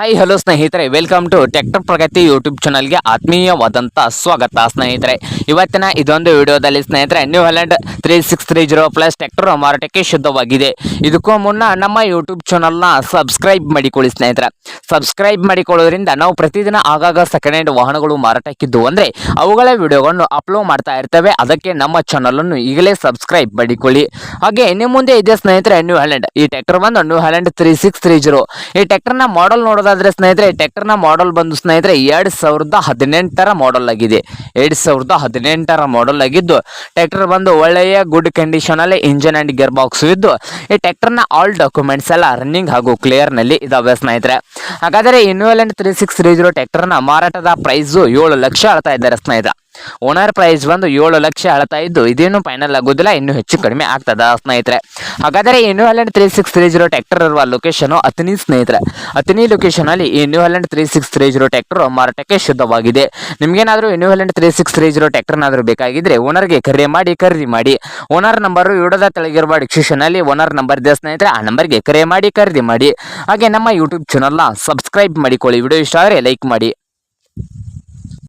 Hi hello ಸ್ನೇಹಿತರೆ. Welcome to tractor Pragati YouTube ಚಾನಲ್ಗೆ ಆತ್ಮೀಯವಾದಂಥ ಸ್ವಾಗತ, ಸ್ನೇಹಿತರೆ. ಇವತ್ತಿನ ಇದೊಂದು ವಿಡಿಯೋದಲ್ಲಿ, ಸ್ನೇಹಿತರೆ New Holland three six three zero plus tractor ಮಾರಾಟಕ್ಕೆ ಶುದ್ಧವಾಗಿದೆ. ಇದಕ್ಕೂ ಮುನ್ನ ನಮ್ಮ ಯೂಟ್ಯೂಬ್ ಚಾನಲ್ನ ಸಬ್ಸ್ಕ್ರೈಬ್ ಮಾಡಿಕೊಳ್ಳಿ, ಸ್ನೇಹಿತರೆ. ಸಬ್ಸ್ಕ್ರೈಬ್ ಮಾಡಿಕೊಳ್ಳೋದ್ರಿಂದ ನಾವು ಪ್ರತಿದಿನ ಆಗಾಗ ಸೆಕೆಂಡ್ ಹ್ಯಾಂಡ್ ವಾಹನಗಳು ಮಾರಾಟಕ್ಕಿದ್ದು ಅಂದರೆ ಅವುಗಳ ವಿಡಿಯೋಗಳನ್ನು ಅಪ್ಲೋಡ್ ಮಾಡ್ತಾ ಇರ್ತೇವೆ. ಅದಕ್ಕೆ ನಮ್ಮ ಚಾನಲನ್ನು ಈಗಲೇ ಸಬ್ಸ್ಕ್ರೈಬ್ ಮಾಡಿಕೊಳ್ಳಿ. ಹಾಗೆ ಇನ್ನು ಮುಂದೆ ಇದೆ, ಸ್ನೇಹಿತರೆ ನ್ಯೂ ಹ್ಯಾಲೆಂಡ್ ಈ ಟ್ಯಾಕ್ಟರ್ ಬಂದು New Holland three six three zero ಈ ಟ್ಯಾಕ್ಟರ್ನ ಮಾಡಲ್ ನೋಡೋದಾದ್ರೆ ಸ್ನೇಹಿತರೆ, ಟ್ರ್ಯಾಕ್ಟರ್ನ ಮಾಡಲ್ ಬಂದು ಸ್ನೇಹಿತರೆ, ಎರಡು ಸಾವಿರದ ಹದಿನೆಂಟರ ಮಾಡಲ್ ಆಗಿದೆ. ಎರಡು ಸಾವಿರದ ಹದಿನೆಂಟರ ಮಾಡಲ್ ಆಗಿದ್ದು ಟ್ಯಾಕ್ಟರ್ ಬಂದು ಒಳ್ಳೆಯ ಗುಡ್ ಕಂಡೀಷನ್ ಅಲ್ಲಿ ಇಂಜಿನ್ ಅಂಡ್ ಗೇರ್ ಬಾಕ್ಸ್ ಇದ್ದು, ಈ ಟ್ರ್ಯಾಕ್ಟರ್ನ ಆಲ್ ಡಾಕ್ಯುಮೆಂಟ್ಸ್ ಎಲ್ಲ ರನ್ನಿಂಗ್ ಹಾಗೂ ಕ್ಲಿಯರ್ನಲ್ಲಿ ಇದಾವೆ ಸ್ನೇಹಿತರೆ. ಹಾಗಾದರೆ ಇನ್ವೆಲೆಂಟ್ ತ್ರೀ ಸಿಕ್ಸ್ ತ್ರೀ ಜೀರೋ ನ ಮಾರಾಟದ ಪ್ರೈಸ್ ಏಳು ಲಕ್ಷ ಹೇಳ್ತಾ ಇದ್ದಾರೆ ಸ್ನೇಹಿತರೆ. ಓನರ್ ಪ್ರೈಸ್ ಬಂದು ಏಳು ಲಕ್ಷ ಅಳತಾ ಇದ್ದು ಇದೇನು ಫೈನಲ್ ಆಗೋದಿಲ್ಲ, ಇನ್ನೂ ಹೆಚ್ಚು ಕಡಿಮೆ ಆಗ್ತದ ಸ್ನೇಹಿತರೆ. ಹಾಗಾದರೆ ಈ New three six three zero tractor ಇರುವ ಲೊಕೇಶನ್ ಅತನಿ ಸ್ನೇಹಿತರೆ. ಅತನಿ ಲೊಕೇಶನ್ ಅಲ್ಲಿ ಈ New Holland three six three zero tractor ಮಾರಾಟಕ್ಕೆ ಶುದ್ಧವಾಗಿದೆ. ನಿಮಗೇನಾದರೂ New Holland three six three zero ಟ್ಯಾಕ್ಟರ್ನಾದರೂ ಬೇಕಾಗಿದ್ರೆ ಓನರ್ಗೆ ಕರೆ ಮಾಡಿ, ಖರೀದಿ ಮಾಡಿ. ಓನರ್ ನಂಬರ್ ವಿಡೋದ ತೆಳಗಿರುವ ಡಿಸ್ಕ್ರಿಪ್ಷನ್ ಅಲ್ಲಿ ಓನರ್ ನಂಬರ್ ಇದೆ ಸ್ನೇಹಿತರೆ, ಆ ನಂಬರ್ಗೆ ಕರೆ ಮಾಡಿ, ಖರೀದಿ ಮಾಡಿ. ಹಾಗೆ ನಮ್ಮ ಯೂಟ್ಯೂಬ್ ಚಾನಲ್ನ ಸಬ್ಸ್ಕ್ರೈಬ್ ಮಾಡಿಕೊಳ್ಳಿ. ವಿಡಿಯೋ ಇಷ್ಟ ಆದರೆ ಲೈಕ್ ಮಾಡಿ.